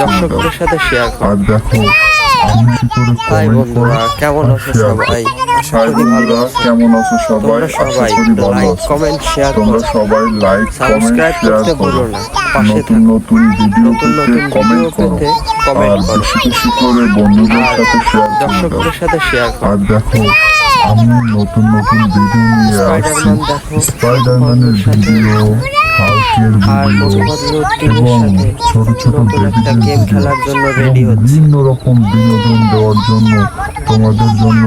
দর্শকদের সাথে শেয়ার করো। আর দেখো আমি কি করে হাই বন্ধুরা কেমন আছো সবাই? আশা করি ভালো আছো। কেমন আছো সবাই? সবাই লাইক কমেন্ট শেয়ার তোমরা সবাই লাইক সাবস্ক্রাইব করতে ভুলো না। পাশে নতুন নতুন ভিডিও নতুন পেতে নতুন কমেন্ট করো। কমেন্ট করো। বেশি করে বন্ধুদের আর সাথে শেয়ার দর্শকদের সাথে শেয়ার করো। আর দেখো আমি নতুন নতুন ভিডিও নিয়ে আসছি। স্পাইডারম্যানের ভিডিও এবং ছোট ছোট একটা গেম খেলার জন্য রেডি হচ্ছে। বিভিন্ন রকম বিনোদন দেওয়ার জন্য তোমাদের জন্য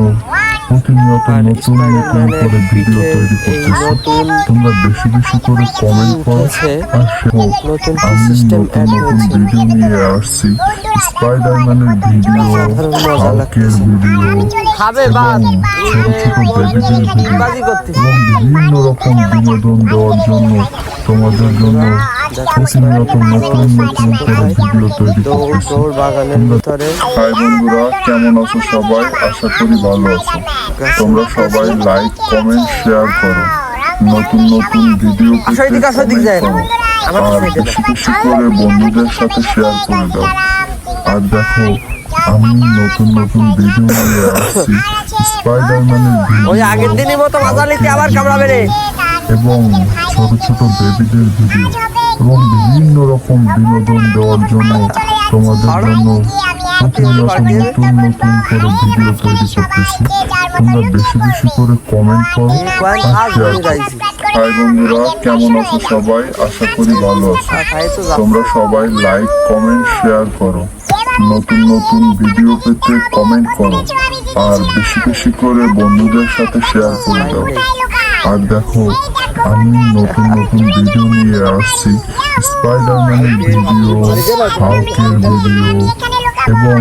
প্রতিনিয়ত নতুন নতুন করে ভিডিও তৈরি করতেছি। তোমরা বেশি বেশি করে কমেন্ট করো আর শেখো আমি নতুন নতুন ভিডিও নিয়ে আসছি। স্পাইডারম্যানের ভিডিও হালকের ভিডিও খাবে বাজি করতে। বিভিন্ন রকম বিনোদন দেওয়ার জন্য তোমাদের জন্য প্রতিনিয়ত নতুন নতুন করে ভিডিও তৈরি দৌড় করতেছি দৌড় হাই বন্ধুরা কেমন আছো সবাই? আশা করি ভালো আছো। তোমরা সবাই লাইক কমেন্ট শেয়ার করো। নতুন নতুন ভিডিও আর বেশি বেশি করে বন্ধুদের সাথে শেয়ার করে দাও। আর দেখো আমি নতুন নতুন ভিডিও নিয়ে আসছি স্পাইডারম্যানের ওই আগের দিনই মতো মজা আবার কামড়াবে রে। এবং ছোট ছোট বেবিদের ভিডিও এবং বিভিন্ন রকম বিনোদন দেওয়ার জন্য তোমাদের জন্য প্রতিনিয়ত নতুন নতুন করে ভিডিও তৈরি করতেছি। তোমরা বেশি বেশি করে কমেন্ট করো। আর শেয়ার করো হাই বন্ধুরা কেমন আছো সবাই? আশা করি ভালো আছো। যা তোমরা সবাই লাইক কমেন্ট শেয়ার করো। নতুন নতুন ভিডিও পেতে কমেন্ট করো। আর বেশি বেশি করে বন্ধুদের সাথে শেয়ার করে দাও। আর দেখো, আমি নতুন নতুন ভিডিও নিয়ে আসছি। স্পাইডারম্যানের ভিডিও হাউকের ভিডিও এবং